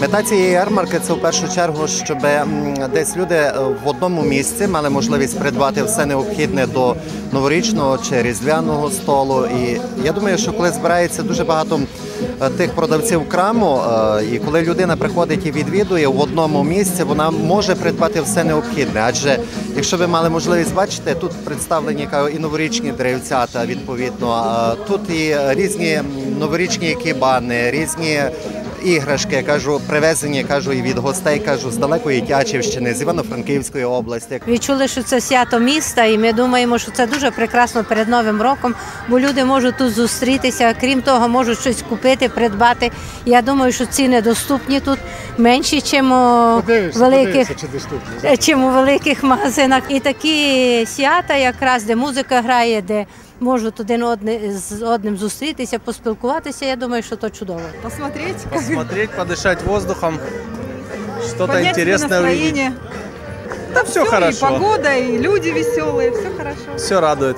Мета цієї ярмарки це в першу чергу, щоб десь люди в одному місці мали можливість придбати все необхідне до новорічного чи різдвяного столу. І я думаю, що коли збирається дуже багато тих продавців краму, е, і коли людина приходить і відвідує в одному місці, вона може придбати все необхідне. Адже якщо ви мали можливість бачити, тут представлені і новорічні деревцята, відповідно, тут і різні новорічні кібани, різні іграшки, кажу, привезені, кажу, і від гостей, кажу, з далекої Тячівщини, з Івано-Франківської області. Відчули, що це свято міста, і ми думаємо, що це дуже прекрасно перед Новим роком, бо люди можуть тут зустрітися. Крім того, можуть щось купити, придбати. Я думаю, що ціни доступні тут менші, ніж у Подивишся, великих. подивишся, чи чим у великих магазинах. І такі свята, якраз де музика грає, де можуть один одне, з одним зустрітися, поспілкуватися. Я думаю, що то чудово. посмотреть, посмотреть, подышать воздухом, что-то поднять себе интересное увидеть. настроение. Да все Всё, И хорошо, погода, и люди веселые, все хорошо. все радует.